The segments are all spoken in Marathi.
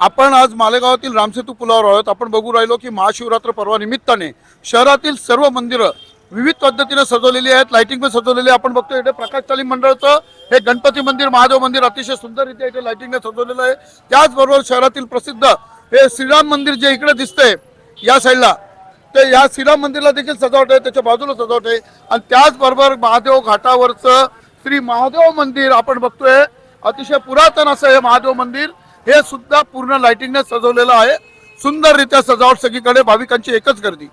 आपण आज मालेगावातील रामसेतू पुलावर आहोत. आपण बघू राहिलो की महाशिवरात्र पर्वानिमित्ताने शहरातील सर्व मंदिरं विविध पद्धतीने सजवलेली आहेत. लाइटिंग पण सजवलेली आपण बघतो इथे प्रकाश तालीम मंडळाचं हे गणपती मंदिर महादेव मंदिर अतिशय सुंदररित्या इथे लाइटिंगने सजवलेलं आहे. त्याचबरोबर शहरातील प्रसिद्ध हे श्रीराम मंदिर जे इकडे दिसतंय या साईडला ते या श्रीराम मंदिरला देखील सजावट आहे. त्याच्या बाजूला सजावट आहे. आणि त्याचबरोबर महादेव घाटावरचं श्री महादेव मंदिर आपण बघतोय. अतिशय पुरातन असं हे महादेव मंदिर. हे सुद्धा पूर्ण लाइटिंगने सजवलेलं आहे. सुंदररित्या सजावट सगळीकडे. भाविकांची एकच गर्दी.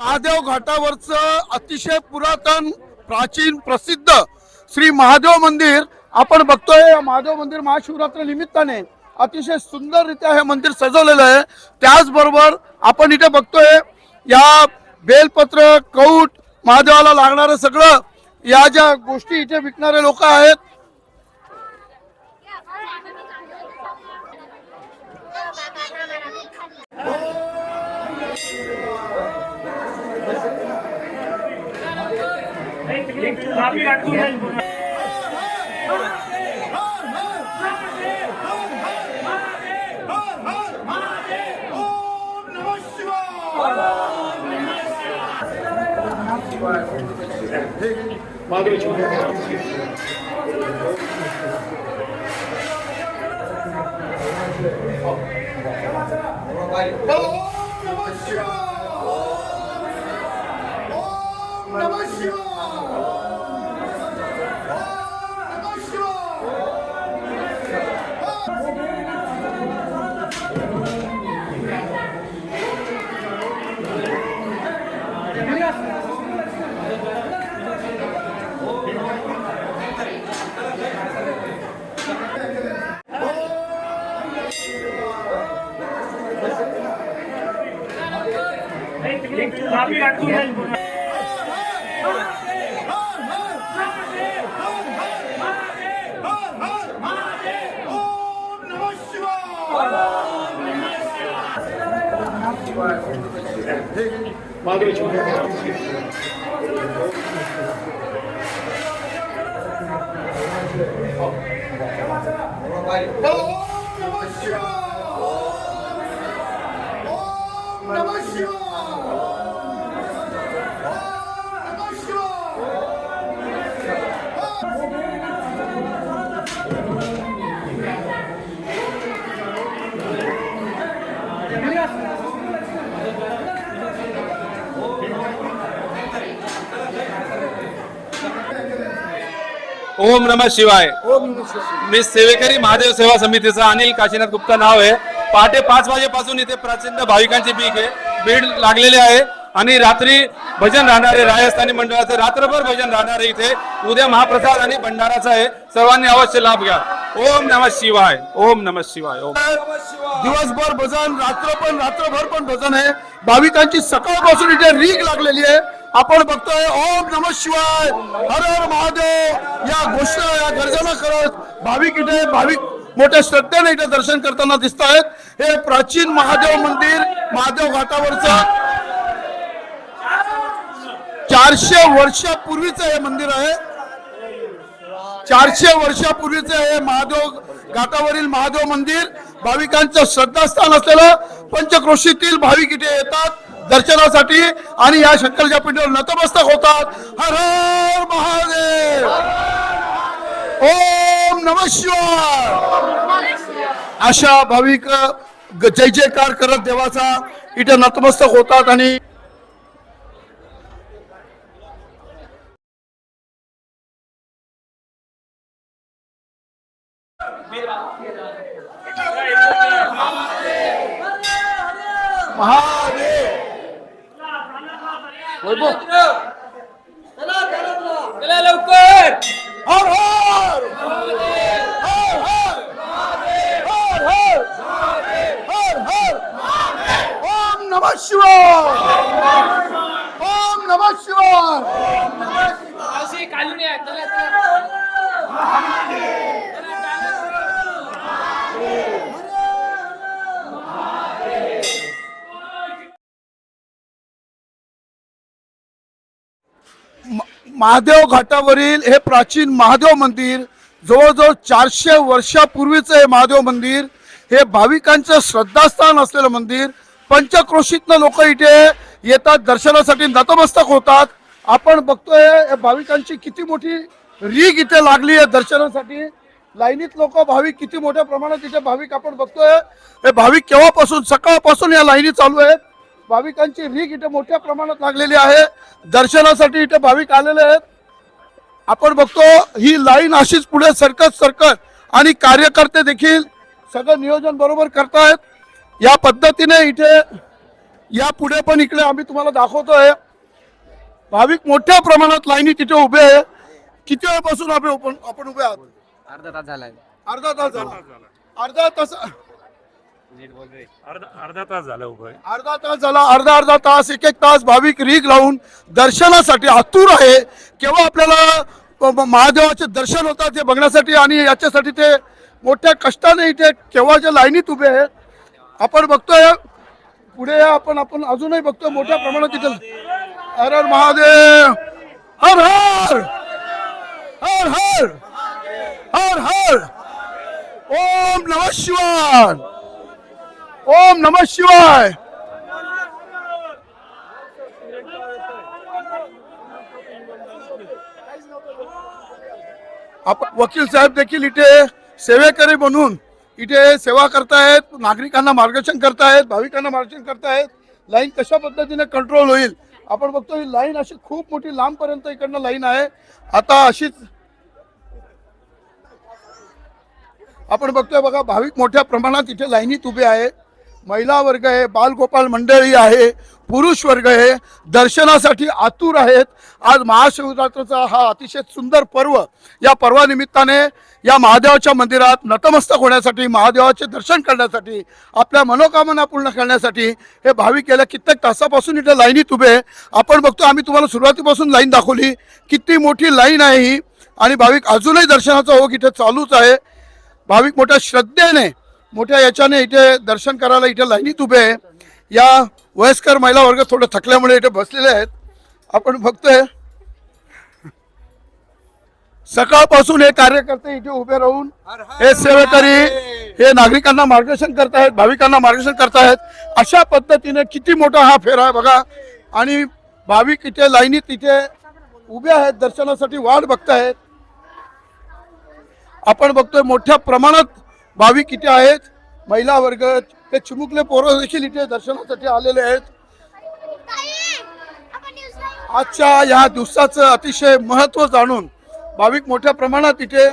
महादेव घाटावरचं अतिशय पुरातन प्राचीन प्रसिद्ध श्री महादेव मंदिर आपण बघतोय महादेव मंदिर महाशिवरात्र निमित्ताने अतिशय सुंदररित्या हे मंदिर सजवलेलं आहे त्याचबरोबर आपण इथे बघतोय या बेलपत्र कौट महादेवाला लागणारं सगळं या ज्या गोष्टी इथे विकणारे लोक आहेत 마음이 좋아요. 옴 나마 시와 옴 나마 시와 마음이 좋아요. 마음이 좋아요. ओम नमः शिवाय. मी सेवेकरी महादेव सेवा समितीचा अनिल काशीनाथ गुप्ता नाव आहे. पहाटे पाच वाजेपासून इथे प्रचंड भाविकांची पीक आहे. भीड लागलेली आहे. आणि रात्री भजन राहणार आहे राजस्थानी मंडळाचं रात्रभर भजन राहणार आहे इथे उद्या महाप्रसाद आणि भंडाराचा आहे. सर्वांनी अवश्य लाभ घ्या. ओम नमः शिवाय. ओम नमः शिवाय. ओम. दिवसभर भजन रात्र पण रात्रभर पण भजन आहे. भाविकांची सकाळपासून इथे रीग लागलेली आहे. आपण बघतोय ओम नम शिवाय हर हर महादेव या घोषणा या गर्जना करत भाविक इथे भाविक मोठ्या श्रद्धेने इथे दर्शन करताना दिसत आहेत हे प्राचीन महादेव मंदिर महादेव घाटावरचं चारशे वर्षापूर्वीचं हे मंदिर आहे. चारशे वर्षापूर्वीचे हे महादेव घाटावरील महादेव मंदिर. भाविकांचं श्रद्धास्थान असलेलं पंचक्रोशीतील भाविक इथे येतात. दर्शनासाठी आणि या शंकरच्या पिंडीवर नतमस्तक होतात. हर हर महादेव. ओम नम शिवाय. अशा भाविक जय जयकार करत देवाचा इथे नतमस्तक होतात आणि महादेव. वैभव चला लवकर हर हर हर हर हर हर हर हर ओम नमः शिवाय ओम नमः शिवाय अशी काढून या चला चला महादेव घाटावरील हे प्राचीन महादेव मंदिर जवळजवळ चारशे वर्षापूर्वीचं हे महादेव मंदिर हे भाविकांचं श्रद्धास्थान असलेलं मंदिर पंचक्रोशीतनं लोक इथे येतात दर्शनासाठी नतमस्तक होतात. आपण बघतोय भाविकांची किती मोठी रीग इथे लागली आहे दर्शनासाठी. लाईनीत लोक भाविक किती मोठ्या प्रमाणात इथे भाविक आपण बघतोय. हे भाविक केव्हापासून सकाळपासून या लाईनी चालू आहेत? भाविकांची रीग इथे मोठ्या प्रमाणात लागलेली आहे. दर्शनासाठी इथे भाविक आलेले आहेत. आपण बघतो ही लाईन अशीच पुढे सरकत सरकत आणि कार्यकर्ते देखील सगळं नियोजन बरोबर करतायत. या पद्धतीने इथे या पुढे पण इकडे आम्ही तुम्हाला दाखवतोय. भाविक मोठ्या प्रमाणात लाईनी तिथे उभे आहे. किती वेळपासून आपण आपण उभे आहात? अर्धा तास झालाय अर्धा तास झाला. अर्धा तास अर्धा अर्धा तास झाला उभं अर्धा तास झाला अर्धा अर्धा तास एक एक तास भाविक रीग लावून दर्शनासाठी आतुर आहे. केव्हा आपल्याला प- महादेवाचे दर्शन होतात हे बघण्यासाठी आणि याच्यासाठी ते मोठ्या कष्टाने इथे केव्हाच्या लाईनीत उभे आहेत आपण बघतोय. पुढे आपण आपण अजूनही बघतोय मोठ्या प्रमाणात इथे. हर हर महादेव. हर हर. हर हर. हर हर. ओम नमः शिवाय. ओम नमः शिवाय. आप वकील साहेब देखील इथे सेवेकरी म्हणून इथे सेवा करतायत नागरिकांना मार्गदर्शन करतायत भाविकांना मार्गदर्शन करतायत. लाईन कशा पद्धतीने कंट्रोल होईल? आपण बघतो ही लाईन अशी खूप मोठी लांबपर्यंत इकडनं लाईन आहे. आता अशीच आपण बघतोय बघा भाविक मोठ्या प्रमाणात इथे लाईनीत उभे आहे महिला वर्ग आहे बालगोपाल मंडळी आहे पुरुष वर्ग आहे दर्शनासाठी आतुर आहेत. आज महाशिवरात्रीचा हा अतिशय सुंदर पर्व या पर्वानिमित्ताने या महादेवाच्या मंदिरात नतमस्तक होण्यासाठी महादेवाचे दर्शन करण्यासाठी आपल्या मनोकामना पूर्ण करण्यासाठी हे भाविक गेल्या कित्येक तासापासून इथे लाईनीत उभे आपण बघतो आम्ही तुम्हाला सुरुवातीपासून लाईन दाखवली. किती मोठी लाईन आहे ही. आणि भाविक अजूनही दर्शनाचा ओघ इथे चालूच आहे. भाविक मोठ्या श्रद्धेने मोठ्या याच्याने इथे दर्शन करायला इथे लाईनीत उभे आहे. या वयस्कर महिला वर्ग थोडं थकल्यामुळे इथे बसलेले आहेत. आपण बघतोय. सकाळपासून हे कार्यकर्ते इथे उभे राहून हे सेवेकरी हे नागरिकांना मार्गदर्शन करतायत भाविकांना मार्गदर्शन करतायत. अशा पद्धतीने किती मोठा हा फेरा आहे बघा. आणि भाविक इथे लाईनीत इथे उभे आहेत दर्शनासाठी वाट बघतायत. आपण बघतोय मोठ्या प्रमाणात भाविक इथे आहेत. महिला वर्ग हे चिमुकले पोरं देखील इथे दर्शनासाठी आलेले आहेत. आजच्या या दिवसाचं अतिशय महत्त्व जाणून भाविक मोठ्या प्रमाणात इथे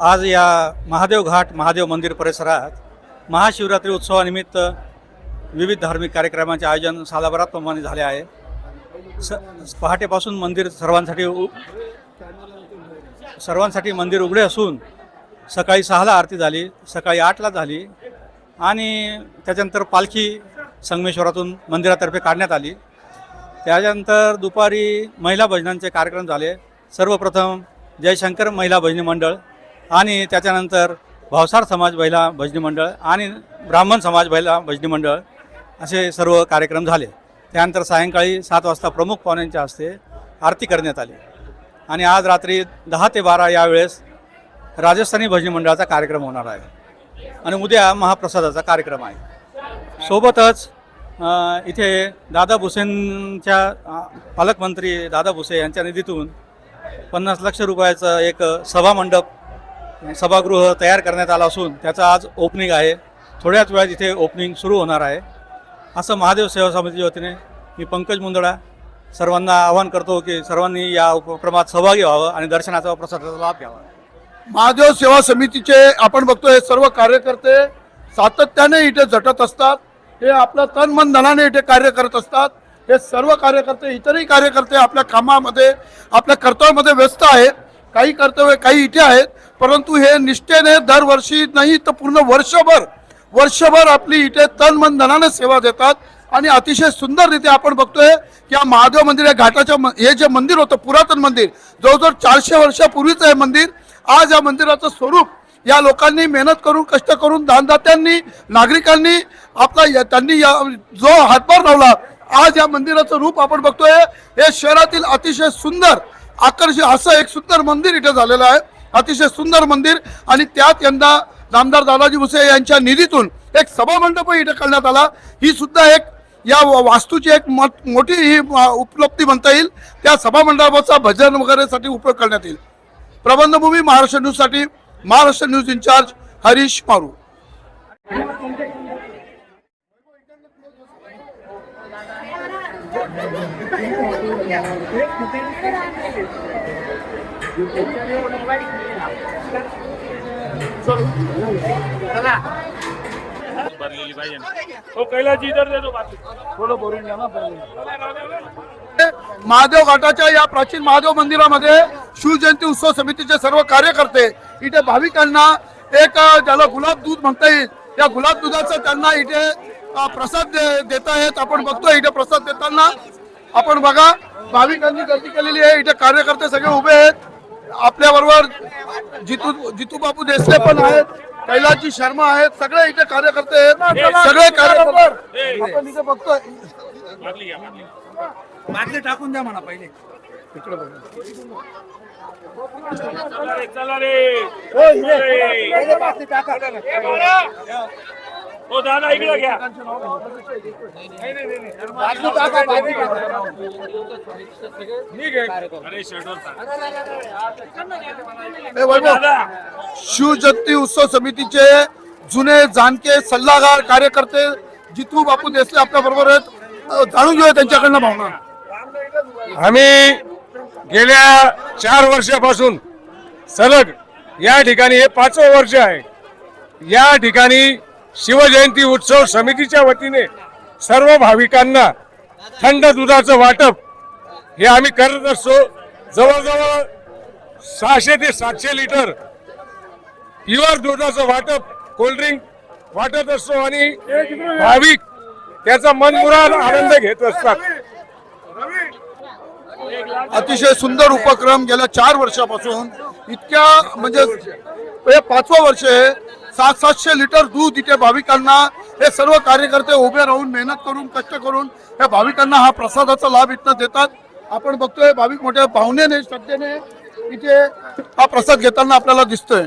आज या महादेव घाट महादेव मंदिर परिसरात महाशिवरात्री उत्सवानिमित्त विविध धार्मिक कार्यक्रमांचे आयोजन सालाभराप्रमाणे झाले आहे. स पहाटेपासून मंदिर सर्वांसाठी उ सर्वांसाठी मंदिर उघडे असून सकाळी सहाला आरती झाली सकाळी आठला झाली आणि त्याच्यानंतर पालखी संगमेश्वरातून मंदिरातर्फे काढण्यात आली. त्याच्यानंतर दुपारी महिला भजनांचे कार्यक्रम झाले. सर्वप्रथम जयशंकर महिला भजनी मंडळ आणि त्याच्यानंतर भावसार समाज महिला भजनी मंडळ आणि ब्राह्मण समाज महिला भजनी मंडळ असे सर्व कार्यक्रम झाले. त्यानंतर सायंकाळी सात वाजता प्रमुख पाहुण्यांच्या हस्ते आरती करण्यात आली. आणि आज रात्री दहा ते बारा यावेळेस राजस्थानी भजनी मंडळाचा कार्यक्रम होणार आहे. आणि उद्या महाप्रसादाचा कार्यक्रम आहे. सोबतच इथे दादा भुसेंच्या पालकमंत्री दादा भुसे यांच्या निधीतून पन्नास लक्ष रुपयाचं एक सभामंडप सभागृह तयार करण्यात आला असून त्याचं आज ओपनिंग आहे. थोड्याच वेळात इथे ओपनिंग सुरू होणार आहे. असं महादेव सेवा समितीच्या वतीने मी पंकज मुंदडा सर्वांना आवाहन करतो की सर्वांनी या उपक्रमात सहभागी व्हावं आणि दर्शनाचा प्रसादाचा लाभ घ्यावा. महादेव सेवा समितीचे आपण बघतो हे सर्व कार्यकर्ते सातत्याने इथे झटत असतात. हे आपलं तन मन धनाने इथे कार्य करत असतात. हे सर्व कार्यकर्ते इतरही कार्यकर्ते आपल्या कामामध्ये आपल्या कर्तव्यामध्ये व्यस्त आहेत. काही कर्तव्य काही इथे आहेत परंतु हे निष्ठेने दरवर्षी नाही तर पूर्ण वर्षभर वर्षभर आपली इथे तन मन धनाने सेवा देतात. आणि अतिशय सुंदररीत्या आपण बघतोय की या महादेव मंदिर या घाटाच्या म- हे जे मंदिर होतं पुरातन मंदिर जवळजवळ चारशे वर्षापूर्वीचं हे मंदिर आज या मंदिराचं स्वरूप या लोकांनी मेहनत करून कष्ट करून दानदात्यांनी नागरिकांनी आपला या- त्यांनी या जो हातभार लावला आज या मंदिराचं रूप आपण बघतोय हे शहरातील अतिशय सुंदर आकर्षित असं एक सुंदर मंदिर इथं झालेलं आहे. अतिशय सुंदर मंदिर आणि त्यात यंदा नामदार दादाजी भुसे यांच्या निधीतून एक सभामंडप इथं करण्यात आला. ही सुद्धा एक या वा- वास्तूची एक मोठी ही उपलब्धी म्हणता येईल. त्या सभामंडपाचा भजन वगैरेसाठी उपयोग करण्यात येईल. प्रबंधभूमी महाराष्ट्र न्यूजसाठी महाराष्ट्र न्यूज इन्चार्ज हरीश मारू. भरलेली पाहिजे हो इधर दे दो बाकी थोडं भरून घ्या ना महादेव घाटाच्या या प्राचीन महादेव मंदिरामध्ये शिवजयंती उत्सव समितीचे सर्व कार्यकर्ते इथे भाविकांना एक ज्याला गुलाब दूध म्हणता येईल या गुलाब दुधाचं त्यांना इथे प्रसाद देता देत आहेत आपण बघतोय इथे प्रसाद देताना. आपण बघा भाविकांनी गर्दी केलेली आहे. इथे कार्यकर्ते सगळे उभे आहेत. आपल्या बरोबर जितू जितू बापू देसले पण आहेत. कैलासजी शर्मा आहेत. सगळे इथे कार्यकर्ते आहेत. सगळे कार्यकर्ते आपण इथे बघतोय. बाटली टाकून द्या म्हणा पहिले. चला हो दादा इकडे घ्या. शिवजयंती उत्सव समितीचे जुने जाणके सल्लागार कार्यकर्ते जितू बापू देसले आपल्या बरोबर आहेत. जाणून घेऊया त्यांच्याकडनं भावना. आम्ही गेल्या चार वर्षापासून सलग या ठिकाणी हे पाचवं वर्ष आहे. या ठिकाणी शिवजयंती उत्सव समितीच्या वतीने सर्व भाविकांना थंड दुधाचं वाटप. हे आम्ही करत असतो. जवळजवळ सहाशे ते सातशे लिटर प्युअर दुधाचं वाटप कोल्ड्रिंक वाटत असतो आणि भाविक त्याचा मनमुराद आनंद घेत असतात. अतिशय सुंदर उपक्रम गेल्या चार वर्षापासून इतक्या म्हणजे हे पाचवं वर्ष आहे. सात सातशे लिटर दूध इथे भाविकांना हे सर्व कार्यकर्ते उभे राहून मेहनत करून कष्ट करून या भाविकांना हा प्रसादाचा लाभ इथं देतात. आपण बघतोय भाविक मोठ्या भावनेने श्रद्धेने इथे हा प्रसाद घेताना आपल्याला दिसतोय.